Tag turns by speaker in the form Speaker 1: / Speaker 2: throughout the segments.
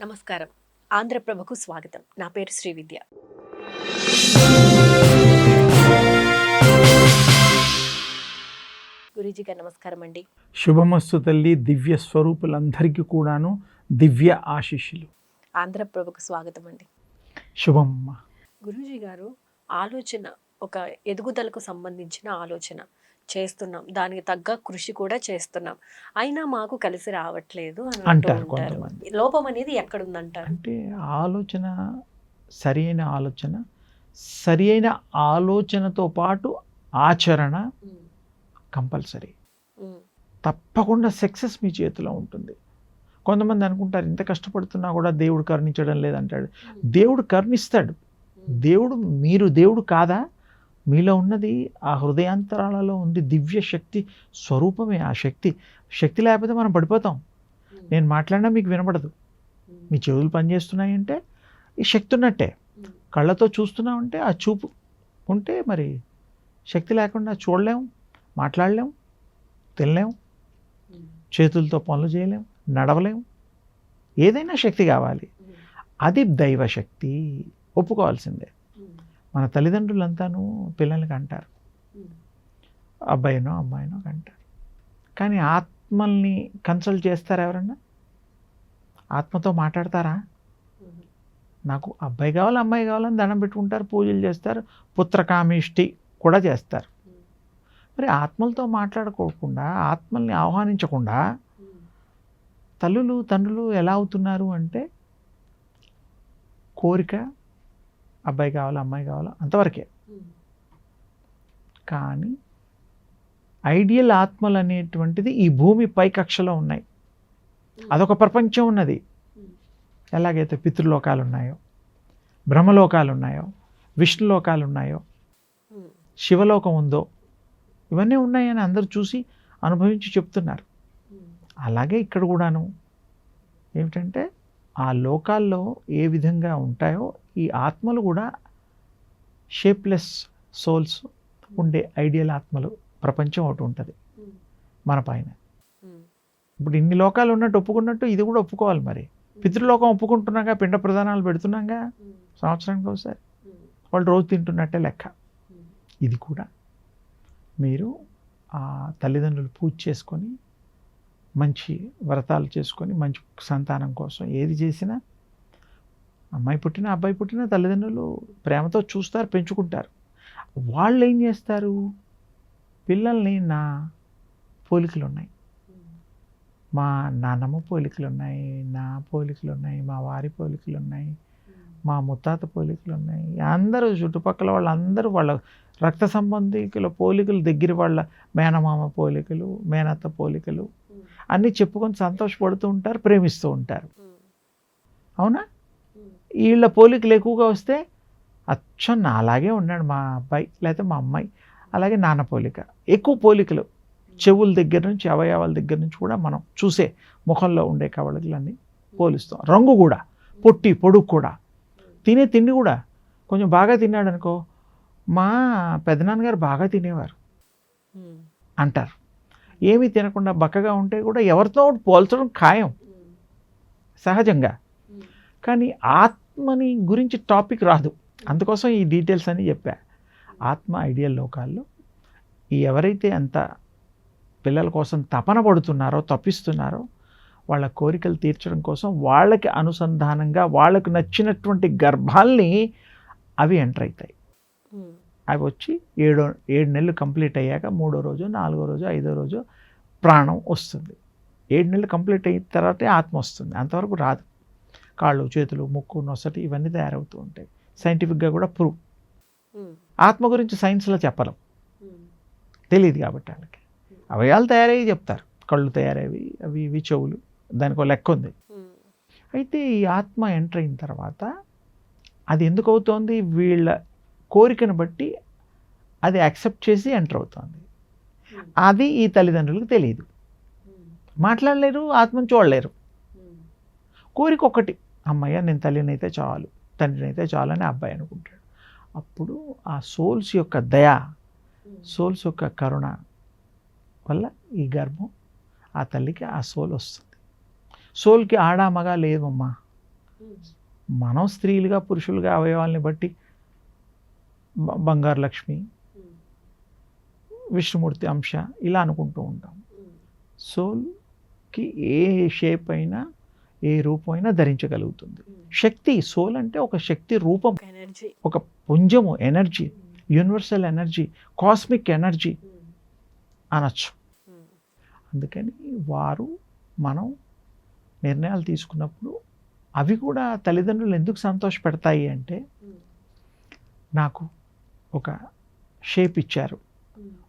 Speaker 1: నమస్కారం. ఆంధ్రప్రభకు స్వాగతం. నా పేరు శ్రీవిద్య గురూజీ గారు నమస్కారం అండి.
Speaker 2: శుభమస్తు తల్లి దివ్య స్వరూపులందరికీ కూడాను దివ్య ఆశీస్సులు.
Speaker 1: ఆంధ్రప్రభకు స్వాగతం అండి.
Speaker 2: శుభమ్మ.
Speaker 1: గురూజీ గారు ఆలోచన ఒక ఎదుగుదలకు సంబంధించిన ఆలోచన. చేస్తున్నాం. దానికి తగ్గ కృషి కూడా చేస్తున్నాం. అయినా మాకు కలిసి రావట్లేదు అని అంటూ
Speaker 2: అంటారు కొంతమంది.
Speaker 1: లోపం అనేది ఎక్కడుందంటారు?
Speaker 2: అంటే ఆలోచన సరి అయిన ఆలోచన సరి అయిన ఆలోచనతో పాటు ఆచరణ కంపల్సరీ. తప్పకుండా సక్సెస్ మీ చేతిలో ఉంటుంది. కొంతమంది అనుకుంటారు ఇంత కష్టపడుతున్నా కూడా దేవుడు కరుణించడం లేదంటాడు. దేవుడు కరుణిస్తాడు. దేవుడు మీరు దేవుడు కాదా? మీలో ఉన్నది ఆ హృదయాంతరాలలో ఉంది దివ్య శక్తి స్వరూపమే ఆ శక్తి. శక్తి లేకపోతే మనం పడిపోతాం. నేను మాట్లాడినా మీకు వినపడదు మీ చెవులు పనిచేస్తున్నాయంటే ఈ శక్తి ఉన్నట్టే. కళ్ళతో చూస్తున్నామంటే ఆ చూపు ఉంటే మరి శక్తి లేకుండా చూడలేం మాట్లాడలేం తినలేం
Speaker 1: ఉమ్,
Speaker 2: చేతులతో పనులు చేయలేం నడవలేం. ఏదైనా శక్తి కావాలి. అది దైవశక్తి. ఒప్పుకోవాల్సిందే. మన తల్లిదండ్రులంతాను పిల్లలకి అంటారు అబ్బాయినో అమ్మాయినో అంటారు కానీ ఆత్మల్ని కన్సల్ట్ చేస్తారా ఎవరన్నా? ఆత్మతో మాట్లాడతారా? నాకు అబ్బాయి కావాలి అమ్మాయి కావాలని దండం పెట్టుకుంటారు పూజలు చేస్తారు పుత్రకామిష్టి కూడా చేస్తారు. మరి ఆత్మలతో మాట్లాడుకోకుండా ఆత్మల్ని ఆహ్వానించకుండా తల్లులు తండ్రులు ఎలా అవుతున్నారు అంటే కోరిక అబ్బాయి కావాలా అమ్మాయి కావాలా అంతవరకే. కానీ ఐడియల్ ఆత్మలు అనేటువంటిది ఈ భూమి పై కక్షలో ఉన్నాయి. అదొక ప్రపంచం ఉన్నది. ఎలాగైతే పితృలోకాలు ఉన్నాయో బ్రహ్మలోకాలు ఉన్నాయో విష్ణులోకాలు ఉన్నాయో శివలోకం ఉందో ఇవన్నీ ఉన్నాయని అందరూ చూసి అనుభవించి చెప్తున్నారు. అలాగే ఇక్కడ కూడాను. ఏమిటంటే ఆ లోకాల్లో ఏ విధంగా ఉంటాయో ఈ ఆత్మలు కూడా షేప్లెస్ సోల్స్ ఉండే ఐడియల్ ఆత్మలు. ప్రపంచం ఒకటి ఉంటుంది. మన పైన. ఇప్పుడు ఇన్ని లోకాలు ఉన్నట్టు ఒప్పుకున్నట్టు ఇది కూడా ఒప్పుకోవాలి మరి. పితృలోకం ఒప్పుకుంటున్నాగా పిండ ప్రధానాలు పెడుతున్నాగా? సంవత్సరానికి ఒకసారి. వాళ్ళు రోజు తింటున్నట్టే లెక్క. ఇది కూడా మీరు ఆ తల్లిదండ్రులు పూజ చేసుకొని మంచి వ్రతాలు చేసుకొని మంచి సంతానం కోసం ఏది చేసినా అమ్మాయి పుట్టినా అబ్బాయి పుట్టినా తల్లిదండ్రులు ప్రేమతో చూస్తారు పెంచుకుంటారు. వాళ్ళు ఏం చేస్తారు? పిల్లల్ని నా పోలికలు ఉన్నాయి మా నాన్నమ్మ పోలికలు ఉన్నాయి నా పోలికలు ఉన్నాయి మా వారి పోలికలు ఉన్నాయి మా ముత్తాత పోలికలు ఉన్నాయి అందరూ చుట్టుపక్కల వాళ్ళందరూ వాళ్ళ రక్త సంబంధికుల పోలికలు దగ్గర వాళ్ళ మేనమామ పోలికలు మేనత్త పోలికలు అన్నీ చెప్పుకొని సంతోషపడుతూ ఉంటారు ప్రేమిస్తూ ఉంటారు. అవునా? వీళ్ళ పోలికలు ఎక్కువగా వస్తే అచ్చం నా అలాగే ఉన్నాడు మా అబ్బాయి లేకపోతే మా అమ్మాయి. అలాగే నాన్న పోలిక. ఎక్కువ పోలికలు. చెవుల దగ్గర నుంచి అవయవాల దగ్గర నుంచి కూడా మనం చూసే ముఖంలో ఉండే కవళికలన్నీ పోలిస్తాం. రంగు కూడా పొట్టి పొడుగు కూడా. తినే తిండి కూడా. కొంచెం బాగా తిన్నాడు అనుకో మా పెదనాన్నగారు బాగా తినేవారు. అంటారు. ఏమీ తినకుండా బక్కగా ఉంటే కూడా ఎవరితో పోల్చడం ఖాయం. సహజంగా. కానీ ఆత్మని గురించి టాపిక్ రాదు. అందుకోసం ఈ డీటెయిల్స్ అని చెప్పా. ఆత్మ ఐడియల్ లోకాల్లో ఎవరైతే అంత పిల్లల కోసం తపన పడుతున్నారో తప్పిస్తున్నారో వాళ్ళ కోరికలు తీర్చడం కోసం వాళ్ళకి అనుసంధానంగా వాళ్ళకు నచ్చినటువంటి గర్భాల్ని అవి ఎంటర్ అవుతాయి. అవి వచ్చి ఏడో ఏడు నెలలు కంప్లీట్ అయ్యాక మూడో రోజు నాలుగో రోజు ఐదో రోజు ప్రాణం వస్తుంది. ఏడు నెలలు కంప్లీట్ అయిన తర్వాతే ఆత్మ వస్తుంది. అంతవరకు రాదు. కాళ్ళు చేతులు ముక్కు నొసటి ఇవన్నీ తయారవుతూ ఉంటాయి. సైంటిఫిక్గా కూడా ప్రూవ్
Speaker 1: ఉమ్,
Speaker 2: ఆత్మ గురించి సైన్స్లో చెప్పలేం.
Speaker 1: ఉమ్,
Speaker 2: తెలియదు కాబట్టి వాళ్ళకి. అవయాలు తయారయ్యి చెప్తారు. కళ్ళు తయారయ్యి అవి ఇవి చెవులు. దానికి ఒక లెక్క ఉంది. అయితే ఈ ఆత్మ ఎంటర్ అయిన తర్వాత అది ఎందుకు అవుతోంది? వీళ్ళ కోరికను బట్టి అది యాక్సెప్ట్ చేసి ఎంటర్ అవుతోంది. అది ఈ తల్లిదండ్రులకు తెలియదు మాట్లాడలేరు ఆత్మను చూడలేరు. కోరిక ఒకటి. అమ్మయ్య నేను తల్లినైతే చాలు. తండ్రినైతే చాలు అని అబ్బాయి అనుకుంటాడు. అప్పుడు ఆ సోల్స్ యొక్క దయ సోల్స్ యొక్క కరుణ వల్ల ఈ గర్భం ఆ తల్లికి ఆ సోల్ వస్తుంది. సోల్కి ఆడా మగ లేదమ్మా. మనం స్త్రీలుగా పురుషులుగా అవయవాల్ని బట్టి బంగారు లక్ష్మి విష్ణుమూర్తి అంశ ఇలా అనుకుంటూ ఉంటాం. సోల్కి ఏ షేప్ అయినా ఏ రూపం అయినా ధరించగలుగుతుంది. శక్తి సోల్ అంటే ఒక శక్తి రూపం.
Speaker 1: ఎనర్జీ.
Speaker 2: ఒక పుంజము energy universal energy cosmic energy అనొచ్చు. అందుకని వారు మనం నిర్ణయాలు తీసుకున్నప్పుడు అవి కూడా తల్లిదండ్రులు ఎందుకు సంతోషపెడతాయి అంటే నాకు ఒక షేప్ ఇచ్చారు.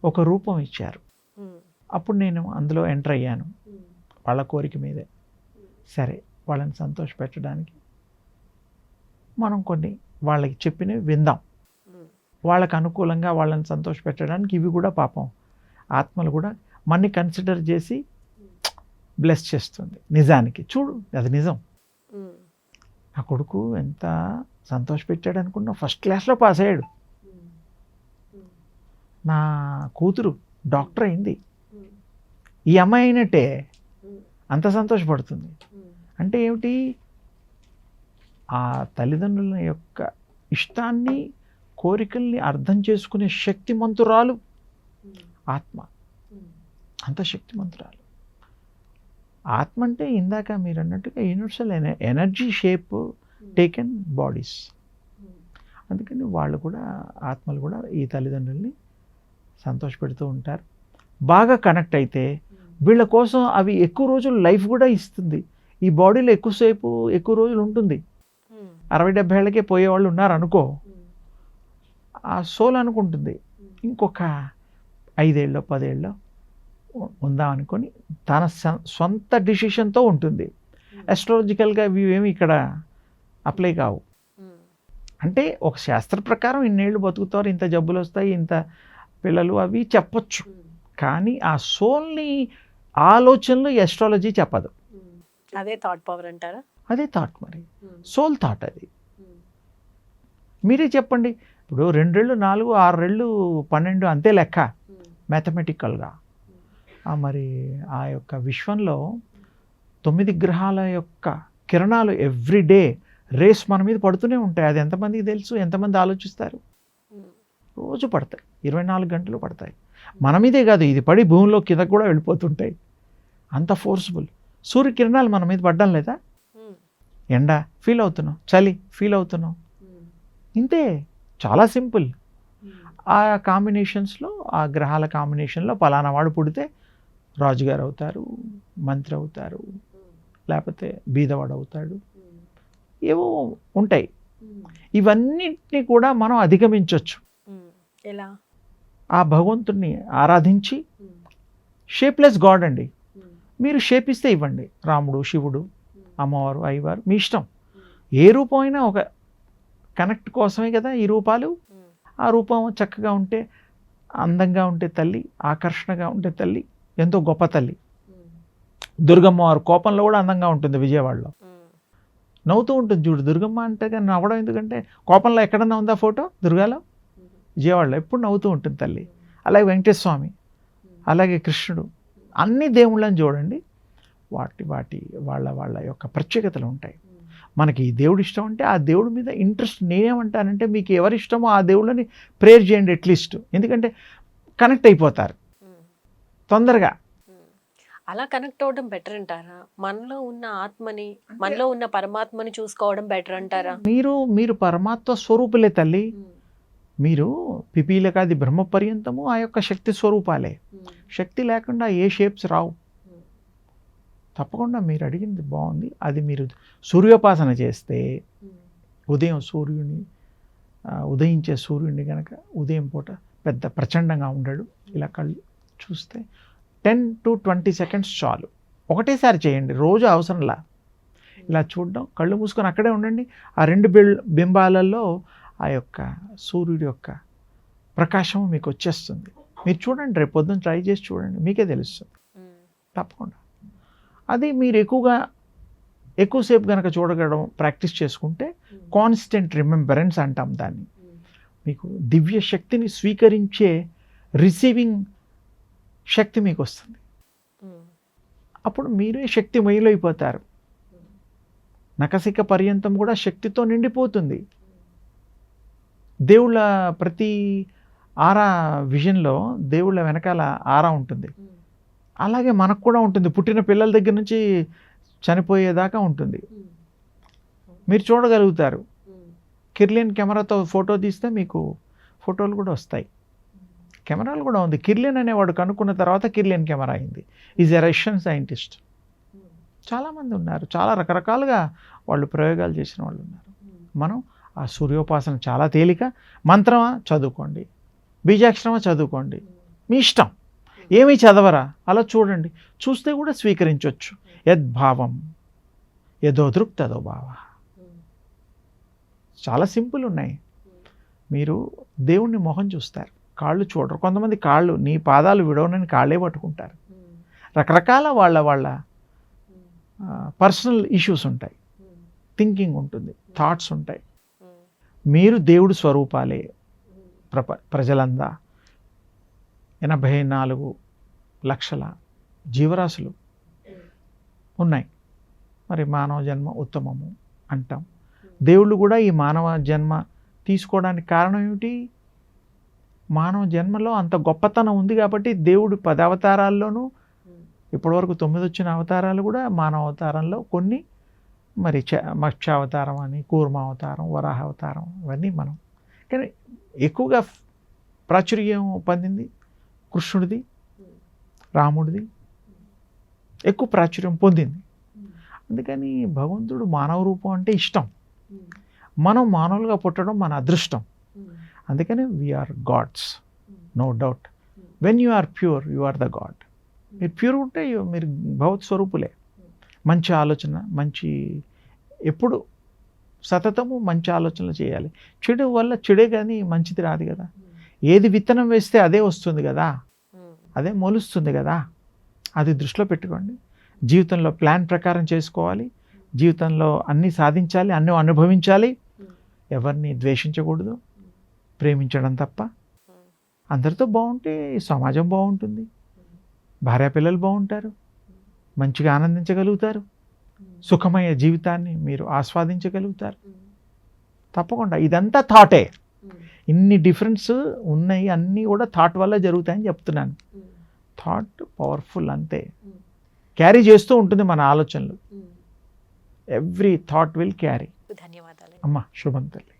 Speaker 2: ఒక రూపం ఇచ్చారు. అప్పుడు నేను అందులో ఎంటర్ అయ్యాను. వాళ్ళ కోరిక మీదే. సరే వాళ్ళని సంతోషపెట్టడానికి మనం కొన్ని వాళ్ళకి చెప్పినవి విందాం. వాళ్ళకు అనుకూలంగా వాళ్ళని సంతోషపెట్టడానికి ఇవి కూడా పాపం ఆత్మలు కూడా మన్ని కన్సిడర్ చేసి బ్లెస్ చేస్తుంది నిజానికి. చూడు అది నిజం. నా కొడుకు ఎంత సంతోషపెట్టాడు అనుకున్నా ఫస్ట్ క్లాస్లో పాస్ అయ్యాడు. నా కూతురు డాక్టర్ అయింది. ఈ అమ్మాయి అయినట్టే అంత సంతోషపడుతుంది. అంటే ఏమిటి? ఆ తల్లిదండ్రుల యొక్క ఇష్టాన్ని కోరికల్ని అర్థం చేసుకునే శక్తిమంతురాలు ఆత్మ. అంత శక్తిమంతురాలు. ఆత్మ అంటే ఇందాక మీరు అన్నట్టుగా universal energy shape taken bodies. అందుకని వాళ్ళు కూడా ఆత్మలు కూడా ఈ తల్లిదండ్రుల్ని సంతోషపెడుతూ ఉంటారు. బాగా కనెక్ట్ అయితే వీళ్ళ కోసం అవి ఎక్కువ రోజులు లైఫ్ కూడా ఇస్తుంది. ఈ బాడీలో ఎక్కువసేపు ఎక్కువ రోజులు ఉంటుంది. అరవై డెబ్బై ఏళ్ళకే పోయేవాళ్ళు ఉన్నారు అనుకో ఆ సోల్ అనుకుంటుంది. ఇంకొక ఐదేళ్ళలో పదేళ్ళలో ఉందాం అనుకొని తన సొంత డిసిషన్తో ఉంటుంది. అస్ట్రాలజికల్గా ఇవి ఏమి ఇక్కడ అప్లై కావు. అంటే ఒక శాస్త్ర ప్రకారం ఇన్నేళ్ళు బతుకుతారు ఇంత జబ్బులు వస్తాయి ఇంత పిల్లలు అవి చెప్పొచ్చు. కానీ ఆ సోల్ని ఆలోచనలు ఎస్ట్రాలజీ చెప్పదు.
Speaker 1: అదే థాట్ పవర్ అంటారా?
Speaker 2: అదే థాట్ మరి. సోల్ థాట్ అది. మీరే చెప్పండి. ఇప్పుడు రెండేళ్ళు నాలుగు ఆరు రెళ్ళు పన్నెండు అంతే లెక్క మ్యాథమెటికల్గా మరి ఆ యొక్క విశ్వంలో తొమ్మిది గ్రహాల యొక్క కిరణాలు ఎవ్రీడే రేస్ మన మీద పడుతూనే ఉంటాయి. అది ఎంతమందికి తెలుసు? ఎంతమంది ఆలోచిస్తారు? రోజు పడతాయి. ఇరవై నాలుగు గంటలు పడతాయి. మన మీదే కాదు ఇది పడి భూమిలో కిందకు కూడా వెళ్ళిపోతుంటాయి. అంత ఫోర్స్ఫుల్ సూర్యకిరణాలు మన మీద పడ్డం లేదా? ఎండ ఫీల్ అవుతున్నాం చలి ఫీల్ అవుతున్నాం ఇంతే. చాలా సింపుల్. ఆ కాంబినేషన్స్లో ఆ గ్రహాల కాంబినేషన్లో పలానా వాడు పుడితే రాజుగారు అవుతారు మంత్రి అవుతారు లేకపోతే బీదవాడు అవుతాడు. ఏవో ఉంటాయి. ఇవన్నిటిని కూడా మనం అధిగమించవచ్చు
Speaker 1: ఎలా?
Speaker 2: ఆ భగవంతుణ్ణి ఆరాధించి షేప్లెస్ గాడ్ అండి. మీరు షేప్ ఇస్తే ఇవ్వండి. రాముడు శివుడు అమ్మవారు అయ్యవారు మీ ఇష్టం. ఏ రూపం అయినా ఒక కనెక్ట్ కోసమే కదా ఈ రూపాలు. ఆ రూపం చక్కగా ఉంటే అందంగా ఉంటే తల్లి ఆకర్షణగా ఉంటే తల్లి ఎంతో గొప్ప తల్లి. దుర్గమ్మ వారు కోపంలో కూడా అందంగా ఉంటుంది విజయవాడలో. నవ్వుతూ ఉంటుంది చూడు దుర్గమ్మ అంటే కానీ నవ్వడం ఎందుకంటే కోపంలో ఎక్కడన్నా ఉందా ఫోటో? దుర్గాలో? విజయవాడలో ఎప్పుడు నవ్వుతూ ఉంటుంది తల్లి. అలాగే వెంకటేశ్వర స్వామి అలాగే కృష్ణుడు అన్ని దేవుళ్ళని చూడండి వాటి వాటి వాళ్ళ వాళ్ళ యొక్క ప్రత్యేకతలు ఉంటాయి. మనకి ఈ దేవుడు ఇష్టం అంటే ఆ దేవుడి మీద ఇంట్రెస్ట్ నేనేమంటానంటే మీకు ఎవరి ఇష్టమో ఆ దేవుళ్ళని ప్రేయర్ చేయండి అట్లీస్ట్ ఎందుకంటే కనెక్ట్ అయిపోతారు. తొందరగా.
Speaker 1: అలా కనెక్ట్ అవ్వడం బెటర్ అంటారా? మనలో ఉన్న ఆత్మని మనలో ఉన్న పరమాత్మని చూసుకోవడం బెటర్ అంటారా?
Speaker 2: మీరు మీరు పరమాత్మ స్వరూపులే తల్లి. మీరు పిపీలకాది బ్రహ్మ పర్యంతము ఆ యొక్క శక్తి స్వరూపాలే. శక్తి లేకుండా ఏ షేప్స్ రావు. తప్పకుండా మీరు అడిగింది బాగుంది. అది మీరు సూర్యోపాసన చేస్తే ఉదయం సూర్యుని ఉదయించే సూర్యుడిని కనుక ఉదయం పూట పెద్ద ప్రచండంగా ఉండడు. ఇలా కళ్ళు చూస్తే టెన్ టు ట్వంటీ సెకండ్స్ చాలు. ఒకటేసారి చేయండి. రోజు అవసరంలా. ఇలా చూడడం కళ్ళు మూసుకొని అక్కడే ఉండండి. ఆ రెండు బిల్ బింబాలలో ఆ యొక్క సూర్యుడి యొక్క ప్రకాశం మీకు వచ్చేస్తుంది. మీరు చూడండి రేపు పొద్దున్న ట్రై చేసి చూడండి మీకే తెలుస్తుంది. తప్పకుండా. అది మీరు ఎక్కువగా ఎక్కువసేపు కనుక చూడగడం ప్రాక్టీస్ చేసుకుంటే కాన్స్టెంట్ రిమెంబరెన్స్ అంటాం దాన్ని. మీకు దివ్య శక్తిని స్వీకరించే రిసీవింగ్ శక్తి మీకు వస్తుంది. అప్పుడు మీరే శక్తి అయిపోతారు నకసిక పర్యంతం కూడా శక్తితో నిండిపోతుంది. దేవుళ్ళ ప్రతి ఆరా విజన్లో దేవుళ్ళ వెనకాల ఆరా ఉంటుంది. అలాగే మనకు కూడా ఉంటుంది. పుట్టిన పిల్లల దగ్గర నుంచి చనిపోయేదాకా ఉంటుంది. మీరు చూడగలుగుతారు. కిర్లియన్ కెమెరాతో ఫోటో తీస్తే మీకు ఫోటోలు కూడా వస్తాయి. కెమెరాలు కూడా ఉంది. కిర్లియన్ అనేవాడు కనుక్కున్న తర్వాత కిర్లియన్ కెమెరా అయింది. Is a Russian scientist. చాలామంది ఉన్నారు. చాలా రకరకాలుగా వాళ్ళు ప్రయోగాలు చేసిన వాళ్ళు ఉన్నారు. మనం ఆ సూర్యోపాసన చాలా తేలిక. మంత్రమా? చదువుకోండి. బీజాక్షరమా? చదువుకోండి. మీ ఇష్టం. ఏమీ చదవరా? అలా చూడండి. చూస్తే కూడా స్వీకరించవచ్చు యద్భావం ఏదో దృక్ తదో భావ. చాలా సింపుల్ ఉన్నాయి. మీరు దేవుణ్ణి మొహం చూస్తారు. కాళ్ళు చూడరు. కొంతమంది కాళ్ళు నీ పాదాలు విడవనని కాళ్ళే పట్టుకుంటారు. రకరకాల వాళ్ళ వాళ్ళ పర్సనల్ ఇష్యూస్ ఉంటాయి. థింకింగ్ ఉంటుంది. థాట్స్ ఉంటాయి. మీరు దేవుడు స్వరూపాలే ప్రప ప్రజలందా. ఎనభై నాలుగు లక్షల జీవరాశులు ఉన్నాయి. మరి మానవ జన్మ ఉత్తమము అంటాం. దేవుళ్ళు కూడా ఈ మానవ జన్మ తీసుకోవడానికి కారణం ఏమిటి? మానవ జన్మలో అంత గొప్పతనం ఉంది కాబట్టి దేవుడు పది అవతారాల్లోనూ ఇప్పటివరకు తొమ్మిది వచ్చిన అవతారాలు కూడా మానవ అవతారంలో కొన్ని మరి చ మత్స్యావతారం అని కూర్మావతారం వరాహ అవతారం ఇవన్నీ మనం. కానీ ఎక్కువగా ప్రాచుర్యం పొందింది కృష్ణుడిది రాముడిది. ఎక్కువ ప్రాచుర్యం పొందింది. అందుకని భగవంతుడు మానవ రూపం అంటే ఇష్టం. మనం మానవులుగా పుట్టడం మన అదృష్టం. అందుకని we are gods no doubt when you are pure you are the god మీరు ప్యూర్ ఉంటే మీరు భగవత్ స్వరూపులే. మంచి ఆలోచన మంచి ఎప్పుడు సతతము మంచి ఆలోచనలు చేయాలి. చెడు వల్ల చెడే కానీ మంచిది రాదు కదా. ఏది విత్తనం వేస్తే అదే వస్తుంది కదా. అదే మొలుస్తుంది కదా. అది దృష్టిలో పెట్టుకోండి. జీవితంలో ప్లాన్ ప్రకారం చేసుకోవాలి. జీవితంలో అన్నీ సాధించాలి అన్నీ అనుభవించాలి. ఎవరిని ద్వేషించకూడదు. ప్రేమించడం తప్ప. అందరితో బాగుంటే సమాజం బాగుంటుంది. భార్య పిల్లలు బాగుంటారు. మంచిగా ఆనందించగలుగుతారు. సుఖమయ జీవితాన్ని మీరు ఆస్వాదించగలుగుతారు. తప్పకుండా ఇదంతా థాటే ఇన్ని డిఫరెన్స్ ఉన్నాయి అన్నీ కూడా థాట్ వల్ల జరుగుతాయని చెప్తున్నాను. థాట్ పవర్ఫుల్ అంతే. క్యారీ చేస్తూ ఉంటుంది మన ఆలోచనలు. ఎవ్రీ థాట్ విల్ క్యారీ
Speaker 1: ధన్యవాదాలు.
Speaker 2: అమ్మ శుభం తల్లి.